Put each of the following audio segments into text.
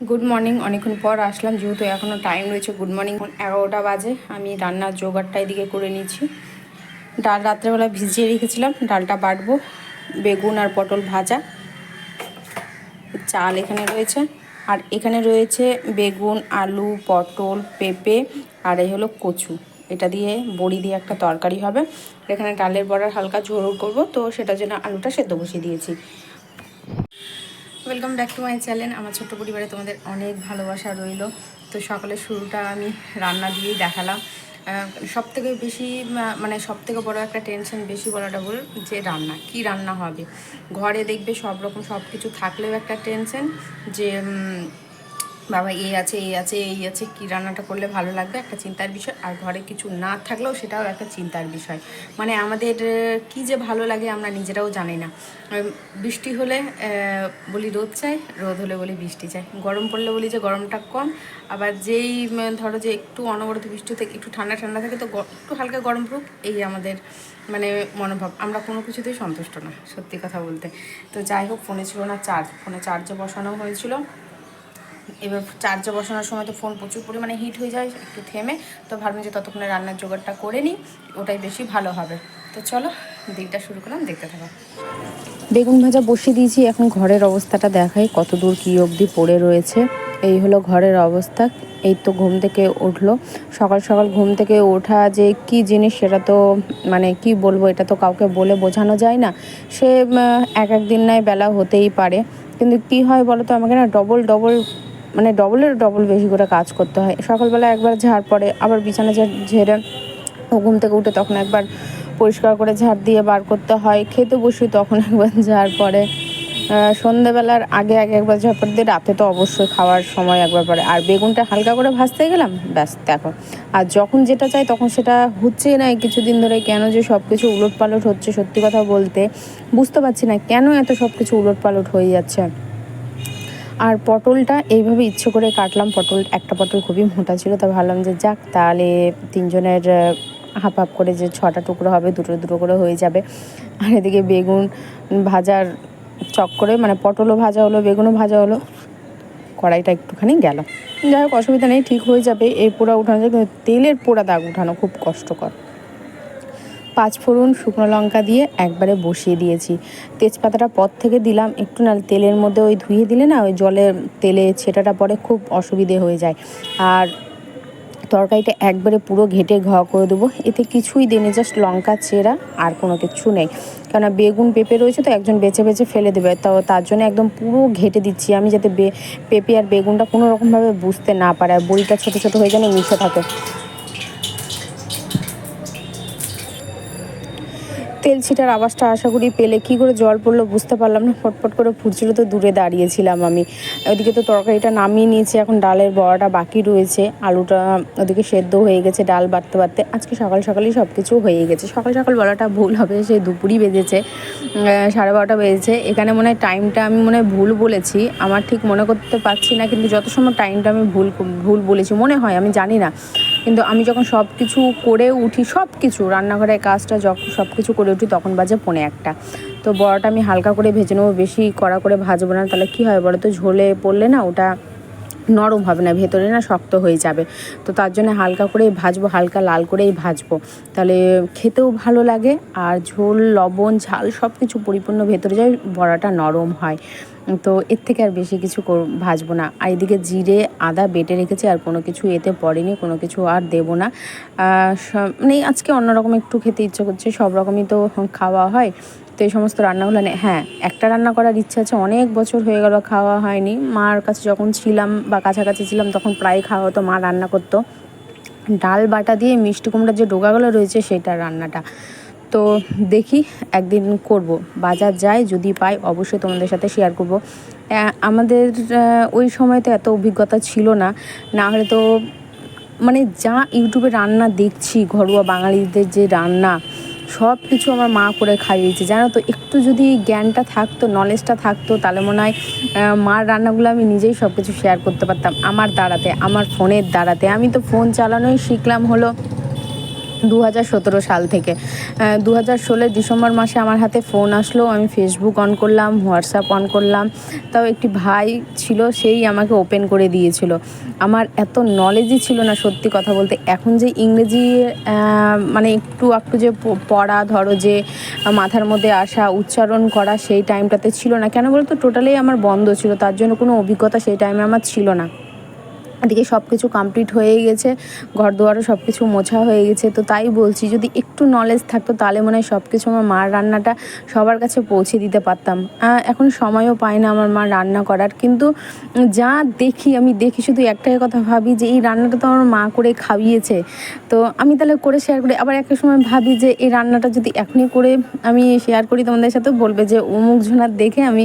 Good morning অনেকক্ষণ পর আসলাম, যেহেতু এখনও টাইম রয়েছে গুড মর্নিং এগারোটা বাজে, আমি রান্নার জোগাড়টা এদিকে করে নিয়েছি। ডাল রাত্রেবেলা ভিজিয়ে রেখেছিলাম, ডালটা বাটবো, বেগুন আর পটল ভাজা, চাল এখানে রয়েছে, আর এখানে রয়েছে বেগুন, আলু, পটল, পেঁপে, আর এই হলো কচু। এটা দিয়ে বড়ি দিয়ে একটা তরকারি হবে। এখানে ডালের বড়ার হালকা ঝোল করব, তো সেটার জন্য আলুটা সেদ্ধ বসিয়ে দিয়েছি। Welcome back to my channel আমার ছোট্ট পরিবারে তোমাদের অনেক ভালোবাসা রইল। তো সকালের শুরুটা আমি রান্না দিয়েই দেখালাম। সব থেকে বেশি মানে সব থেকে বড় একটা টেনশন বেশি বলাটা বল যে রান্না, কি রান্না হবে? ঘরে দেখবে সব রকম সব কিছু থাকলেও একটা টেনশন যে বাবা, এই আছে এই আছে এই আছে, কি রান্নাটা করলে ভালো লাগবে? একটা চিন্তার বিষয়। আর ঘরে কিছু না থাকলেও সেটাও একটা চিন্তার বিষয়। মানে আমাদের কি যে ভালো লাগে আমরা নিজেরাও জানি না। বৃষ্টি হলে বলি রোদ চাই, রোদ হলে বলি বৃষ্টি চাই। গরম পড়লে বলি যে গরমটা কম। আবার যেই ধরো যে একটু অনবরত বৃষ্টি থেকে, একটু ঠান্ডা ঠান্ডা থাকে, তো একটু হালকা গরম পড়ুক, এই আমাদের মানে মনোভাব। আমরা কোনো কিছুতেই সন্তুষ্ট না, সত্যি কথা বলতে। তো যাই হোক, ফোনে ছিল না চার্জ ফোনে চার্জে বসানো হয়েছিল। এবার চার্জে বসানোর সময় তো ফোন প্রচুর পরিমাণে হিট হয়ে যায়, একটু থেমে, তো ভাবলাম যে ততক্ষণে রান্নার জোগাড়টা করে নিই, ওটাই বেশি ভালো হবে। তো চলো দিকটা শুরু করলাম, দেখতে থাকো। বেগুন ভাজা বসিয়ে দিয়েছি, এখন ঘরের অবস্থাটা দেখাই কত দূর কী অবধি পড়ে রয়েছে। এই হলো ঘরের অবস্থা, এই তো ঘুম থেকে উঠল। সকাল সকাল ঘুম থেকে ওঠা যে কি জিনিস সেটা তো মানে কি বলব, এটা তো কাউকে বলে বোঝানো যায় না। সে এক এক দিন নয়, বেলা হতেই পারে। কিন্তু কি হয় বলো তো আমাকে না ডবল ডবল মানে ডবলের ডবল বেশি করে কাজ করতে হয়। সকালবেলা একবার ঝাড় পড়ে, আবার বিছানা ঝাড় ও ঘুম থেকে উঠে তখন একবার পরিষ্কার করে ঝাড় দিয়ে বার করতে হয়। খেতে বসি তখন একবার ঝাড় পড়ে। সন্ধেবেলার আগে আগে একবার ঝাড় পড়ে দিয়ে রাতে তো অবশ্যই খাওয়ার সময় একবার পরে আর বেগুনটা হালকা করে ভাজতে গেলাম, ব্যাস, দেখো। আর যখন যেটা চাই তখন সেটা হচ্ছেই না কিছুদিন ধরে কেন যে সব কিছু উলট পালট হচ্ছে সত্যি কথা বলতে। বুঝতে পারছি না কেন এত সব কিছু উলট পালট হয়ে যাচ্ছে। আর পটলটা এইভাবে ইচ্ছে করে কাটলাম। পটল, একটা পটল খুবই মোটা ছিল, তা ভাবলাম যে যাক, তাহলে তিনজনের হাফ হাফ করে যে ছটা টুকরো হবে, দুটো দুটো করে হয়ে যাবে। আর এদিকে বেগুন ভাজার চক করে মানে পটলও ভাজা হলো, বেগুনও ভাজা হলো, কড়াইটা একটুখানি গেল। যাই হোক, অসুবিধা নেই, ঠিক হয়ে যাবে। এই পোড়া উঠানো যায়, কিন্তু তেলের পোড়া দাগ উঠানো খুব কষ্টকর। পাঁচ ফোড়ন শুকনো লঙ্কা দিয়ে একবারে বসিয়ে দিয়েছি। তেজপাতাটা পর থেকে দিলাম একটু না তেলের মধ্যে ওই ধুয়ে দিলে না ওই জলের তেলে ছেটাটা পরে খুব অসুবিধে হয়ে যায়। আর তরকারিটা একবারে পুরো ঘেটে ঘ করে দেবো। এতে কিছুই দেনি জাস্ট লঙ্কা, চেরা আর কোনো কিছু নেই। কেননা বেগুন, পেঁপে রয়েছে তো একজন বেছে বেছে ফেলে দেবে। তো তার জন্য একদম পুরো ঘেটে দিচ্ছি আমি যাতে পেঁপে আর বেগুনটা কোনো রকমভাবে বুঝতে না পারে। আর বড়িটা ছোটো ছোটো হয়ে যেন মিশে থাকে। তেল ছিটার আওয়াজটা আশা করি পেলে। কি করে জল পড়ল বুঝতে পারলাম না। ফটফট করে ফুটছিল তো দূরে দাঁড়িয়েছিলাম আমি। ওদিকে তো তরকারিটা নামিয়ে নিয়েছি, এখন ডালের বড়াটা বাকি রয়েছে। আলুটা ওদিকে সেদ্ধ হয়ে গেছে, ডাল বাড়তে বাড়তে। আজকে সকাল সকালই সব কিছু হয়ে গেছে। সকাল সকাল বলাটা ভুল হবে, সে দুপুরই বেজেছে সাড়ে বারোটা বেজেছে। এখানে মনে হয় টাইমটা আমি মনে হয় ভুল বলেছি। আমার ঠিক মনে করতে পারছি না, কিন্তু যত সময় টাইমটা আমি ভুল ভুল বলেছি, মনে হয়, আমি জানি না। কিন্তু আমি যখন সব কিছু করে উঠি সব কিছু রান্নাঘরের কাজটা যখন সব কিছু করে উঠি, তখন বাজে পোনে একটা। তো বড়াটা আমি হালকা করে ভেজে নেব, বেশি কড়া করে ভাজবো না, তাহলে কী হয় বলো তো ঝোলে পড়লে না ওটা নরম হবে না, ভেতরে না শক্ত হয়ে যাবে। তো তার জন্য হালকা করেই ভাজবো, হালকা লাল করেই ভাজবো। তাহলে খেতেও ভালো লাগে আর ঝোল, লবণ, ঝাল সব কিছু পরিপূর্ণ ভেতরে যায়, বড়াটা নরম হয়। তো এর থেকে আর বেশি কিছু ভাজবো না। আর এদিকে জিরে, আদা বেটে রেখেছি আর কোনো কিছু এতে পড়েনি, কোনো কিছু আর দেবো না। মানে আজকে অন্যরকম একটু খেতে ইচ্ছে করছে, সব রকমই তো খাওয়া হয়। তো এই সমস্ত রান্নাগুলো হ্যাঁ একটা রান্না করার ইচ্ছা আছে, অনেক বছর হয়ে গেল খাওয়া হয়নি। মার কাছে যখন ছিলাম বা কাছাকাছি ছিলাম, তখন প্রায় খাওয়া হতো, মা রান্না করতো। ডাল বাটা দিয়ে মিষ্টি কুমড়ার যে ডোগাগুলো রয়েছে, সেটা রান্নাটা। তো দেখি একদিন করব। বাজার যাই, যদি পাই, অবশ্যই তোমাদের সাথে শেয়ার করব। আমাদের ওই সময় তো এত অভিজ্ঞতা ছিল না। না হলে তো মানে যা ইউটিউবে রান্না দেখছি, ঘরোয়া বাঙালিদের যে রান্না সব কিছু আমার মা করে খাইয়েছে। জানো তো, একটু যদি জ্ঞানটা থাকতো নলেজটা থাকতো, তাহলে মনে হয় মার রান্নাগুলো আমি নিজেই সব কিছু শেয়ার করতে পারতাম। আমার দ্বারাতে, আমার ফোনের দ্বারাতে। আমি তো ফোন চালানোই শিখলাম হলো দু হাজার সতেরো সাল থেকে। দু হাজার ষোলোর ডিসেম্বর মাসে আমার হাতে ফোন আসলো, আমি ফেসবুক অন করলাম হোয়াটসঅ্যাপ অন করলাম। তাও একটি ভাই ছিল, সেই আমাকে ওপেন করে দিয়েছিল। আমার এত নলেজই ছিল না সত্যি কথা বলতে। এখন যে ইংরেজি মানে একটু একটু যে পড়া, ধরো যে, মাথার মধ্যে আসা, উচ্চারণ করা সেই টাইমটাতে ছিল না। কেন বলতো? টোটালি আমার বন্ধ ছিল, তার জন্য কোনো অভিজ্ঞতা সেই টাইমে আমার ছিল না। এদিকে সব কিছু কমপ্লিট হয়ে গেছে ঘর দুয়ারও সব কিছু মোছা হয়ে গেছে, তো তাই বলছি যদি একটু নলেজ থাকতো তাহলে মনে হয় সব কিছু আমার মার রান্নাটা সবার কাছে পৌঁছে দিতে পারতাম। এখন সময়ও পাই না আমার মা রান্না করার, কিন্তু যা দেখি আমি দেখি শুধু একটাই কথা ভাবি যে এই রান্নাটা তো আমার মা করে খাইয়েছে, তো আমি তাহলে করে শেয়ার করি। আবার একটা সময় ভাবি যে এই রান্নাটা যদি এখনই করে আমি শেয়ার করি, তোমাদের সাথে বলবে যে অমুক ঝোনার দেখে আমি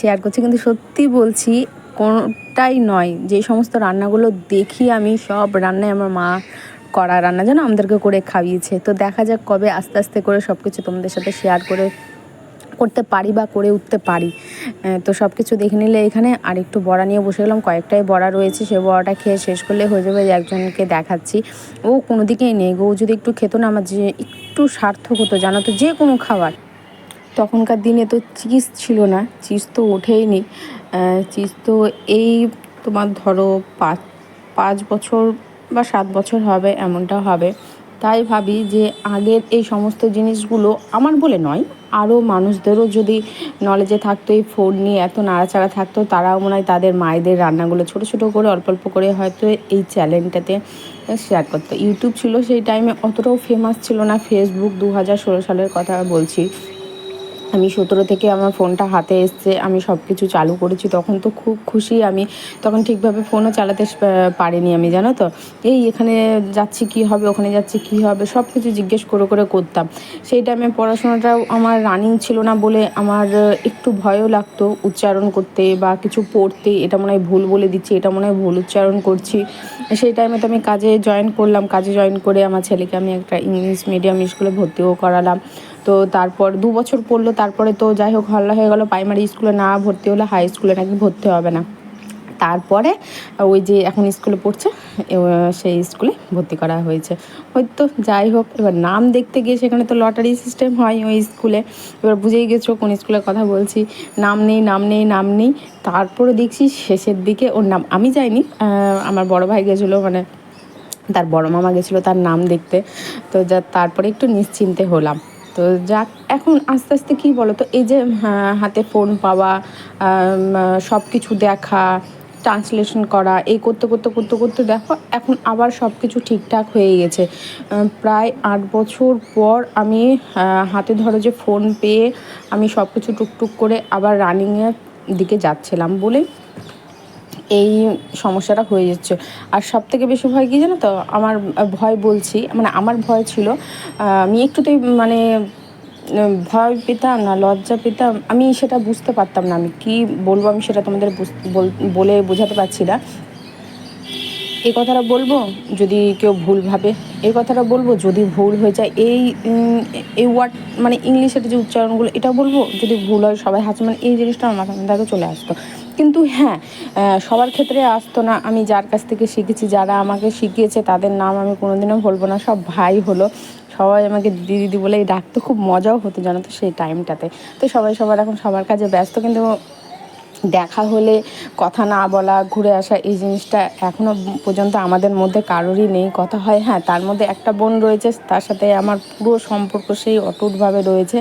শেয়ার করছি, কিন্তু সত্যি বলছি কোনোটাই নয়। যে সমস্ত রান্নাগুলো দেখি আমি, সব রান্নায় আমার মা করা রান্না, যেন আমাদেরকে করে খাইয়েছে। তো দেখা যাক কবে আস্তে আস্তে করে সব কিছু তোমাদের সাথে শেয়ার করে, করতে পারি বা করে উঠতে পারি। তো সব কিছু দেখে নিলে এখানে আর একটু বড়া নিয়ে বসে গেলাম। কয়েকটাই বড়া রয়েছে, সে বড়াটা খেয়ে শেষ করলে হয়ে যাবে একজনকে দেখাচ্ছি। ও কোনো দিকেই নেই গো যদি একটু খেতো না, আমার যে একটু সার্থক হতো, জানো তো, যে কোনো খাবার। তখনকার দিনে তো চিজ ছিল না, চিজ তো ওঠেইনি চিজ, তো এই তোমার ধরো পাঁচ পাঁচ বছর বা সাত বছর হবে, এমনটা হবে। তাই ভাবি যে আগের এই সমস্ত জিনিসগুলো আমার বলে নয় আরও মানুষদেরও যদি নলেজে থাকতো, এই ফোন নিয়ে এত নাড়াচাড়া থাকতো, তারাও মনে হয় তাদের মায়েদের রান্নাগুলো ছোটো ছোটো করে, অল্প অল্প করে হয়তো এই চ্যানেলটাতে শেয়ার করতো। ইউটিউব ছিল সেই টাইমে অতটাও ফেমাস ছিল না ফেসবুক দু হাজার ষোলো সালের কথা বলছি। আমি সতেরো থেকে আমার ফোনটা হাতে এসছে, আমি সব কিছু চালু করেছি। তখন তো খুব খুশি আমি। তখন ঠিকভাবে ফোনও চালাতে পারিনি আমি, জানো তো? এই এখানে যাচ্ছি কি হবে, ওখানে যাচ্ছি কি হবে সব কিছু জিজ্ঞেস করে করে করতাম। সেই টাইমে পড়াশোনাটাও আমার রানিং ছিল না বলে আমার একটু ভয়ও লাগতো উচ্চারণ করতে বা কিছু পড়তে। এটা মনে হয় ভুল বলে দিচ্ছি, এটা মনে হয় ভুল উচ্চারণ করছি। সেই টাইমে তো আমি কাজে জয়েন করলাম। কাজে জয়েন করে আমার ছেলেকে আমি একটা ইংলিশ মিডিয়াম স্কুলে ভর্তিও করালাম। তো তারপর দু বছর পড়ল, তারপরে তো যাই হোক হল্লা হয়ে গেলো প্রাইমারি স্কুলে না ভর্তি হলে হাই স্কুলে নাকি ভর্তি হবে না। তারপরে ওই যে এখন স্কুলে পড়ছে সেই স্কুলে ভর্তি করা হয়েছে। ওই তো যাই হোক, এবার নাম দেখতে গিয়ে সেখানে তো লটারি সিস্টেম হয় ওই স্কুলে এবার বুঝেই গেছো কোন স্কুলের কথা বলছি। নাম নেই নাম নেই নাম নেই। তারপরে দেখছি শেষের দিকে ওর নাম, আমি যাইনি আমার বড় ভাই গেছিল মানে তার বড় মামা গেছিল তার নাম দেখতে। তো যা, তারপরে একটু নিশ্চিন্তে হলাম। তো যাক এখন আস্তে আস্তে কী বলো তো এই যে হ্যাঁ, হাতে ফোন পাওয়া সব কিছু দেখা ট্রান্সলেশন করা এই করতে করতে করতে করতে দেখো এখন আবার সব কিছু ঠিকঠাক হয়ে গেছে। প্রায় আট বছর পর আমি হাতে ধরো যে ফোন পেয়ে আমি সব কিছু টুকটুক করে আবার রানিংয়ের দিকে যাচ্ছিলাম বলে এই সমস্যাটা হয়ে যাচ্ছে। আর সব থেকে বেশি ভয় কী জানো তো? আমার ভয় বলছি মানে আমার ভয় ছিল আমি একটুতেই মানে ভয় পেতাম না, লজ্জা পেতাম। আমি সেটা বুঝতে পারতাম না, আমি কী বলব আমি সেটা তোমাদের বলে বোঝাতে পারছি না। এই কথাটা বলব যদি কেউ ভুল ভাবে। এই কথাটা বলব যদি ভুল হয়ে যায়, এই এই ওয়ার্ড মানে ইংলিশের যে উচ্চারণগুলো, এটা বলব যদি ভুল হয় সবাই হাসে মানে এই জিনিসটা আমার মাথার মধ্যে চলে আসতো। কিন্তু হ্যাঁ সবার ক্ষেত্রে আসতো না। আমি যার কাছ থেকে শিখেছি, যারা আমাকে শিখিয়েছে, তাদের নাম আমি কোনোদিনও বলব না। সব ভাই হলো। সবাই আমাকে দিদি দিদি বলে এই ডাকতো। খুব মজাও হতো জানো তো সেই টাইমটাতে তো সবাই সবার এখন সবার কাজে ব্যস্ত। কিন্তু দেখা হলে, কথা না বলা, ঘুরে আসা, এই জিনিসটা এখনও পর্যন্ত আমাদের মধ্যে কারোরই নেই। কথা হয় হ্যাঁ তার মধ্যে একটা বোন রয়েছে, তার সাথে আমার পুরো সম্পর্ক সেই অটুটভাবে রয়েছে।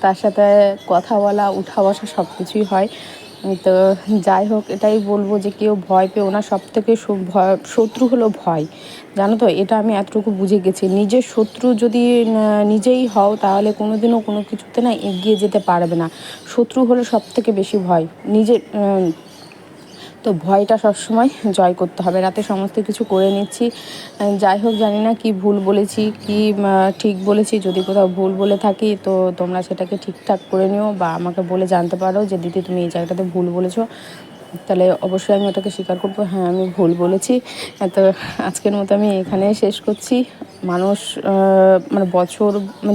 তার সাথে কথা বলা, উঠা বসা সব কিছুই হয়। তো যাই হোক, এটাই বলব যে কেউ ভয় পেও না। সব থেকে ভয় শত্রু হলো ভয়। জানো তো, এটা আমি এতটুকু বুঝে গেছি। নিজের শত্রু যদি নিজেই হও, তাহলে কোনো দিনও কোনো কিছুতে না এগিয়ে যেতে পারবে না। শত্রু হলো সব থেকে বেশি ভয়। নিজের তো ভয়টা সবসময় জয় করতে হবে। রাতে সমস্ত কিছু করে নিচ্ছি। যাই হোক, জানি না কি ভুল বলেছি, কি ঠিক বলেছি। যদি কোথাও ভুল বলে থাকি, তো তোমরা সেটাকে ঠিকঠাক করে নিও বা আমাকে বলে জানতে পারো যে, দিদি, তুমি এই জায়গাটাতে ভুল বলেছ। তাহলে অবশ্যই আমি ওটাকে স্বীকার করব। হ্যাঁ আমি ভুল বলেছি। তো আজকের মতো আমি এখানে শেষ করছি। মানুষ মানে বছর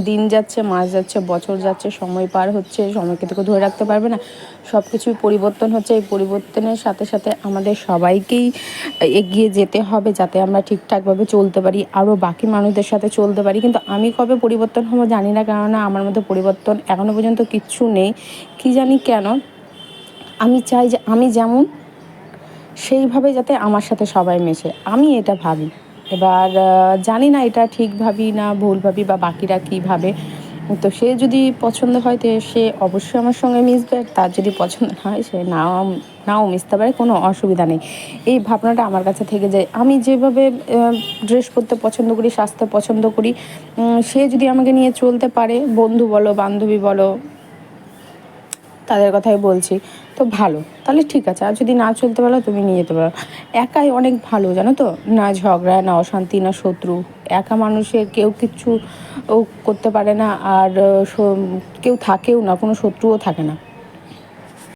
দিন যাচ্ছে, মাস যাচ্ছে, বছর যাচ্ছে, সময় পার হচ্ছে, সময়কে তোকে ধরে রাখতে পারবে না। সব কিছুই পরিবর্তন হচ্ছে। এই পরিবর্তনের সাথে সাথে আমাদের সবাইকেই এগিয়ে যেতে হবে যাতে আমরা ঠিকঠাকভাবে চলতে পারি, আরও বাকি মানুষদের সাথে চলতে পারি। কিন্তু আমি কবে পরিবর্তন হব জানি না, কেননা আমার মধ্যে পরিবর্তন এখনও পর্যন্ত কিচ্ছু নেই। কী জানি কেন? আমি চাই যে আমি যেমন, সেইভাবে যাতে আমার সাথে সবাই মেশে। আমি এটা ভাবি। এবার জানি না এটা ঠিক ভাবি না ভুল ভাবি বা বাকিরা কী ভাবে। তো সে যদি পছন্দ হয়, তো সে অবশ্যই আমার সঙ্গে মিশবে। তার যদি পছন্দ না হয়, সে নাও নাও মিশতে পারে, কোনো অসুবিধা নেই। এই ভাবনাটা আমার কাছে থেকে যায়। আমি যেভাবে ড্রেস করতে পছন্দ করি, সাজতে পছন্দ করি সে যদি আমাকে নিয়ে চলতে পারে, বন্ধু বলো, বান্ধবী বলো তাদের কথাই বলছি। তো ভালো, তাহলে ঠিক আছে। আর যদি না চলতে পারো, তুমি নিয়ে যেতে পারো। একাই অনেক ভালো, জানো তো? না ঝগড়া, না অশান্তি, না শত্রু। একা মানুষের কেউ কিচ্ছু করতে পারে না। আর কেউ থাকেও না, কোনো শত্রুও থাকে না।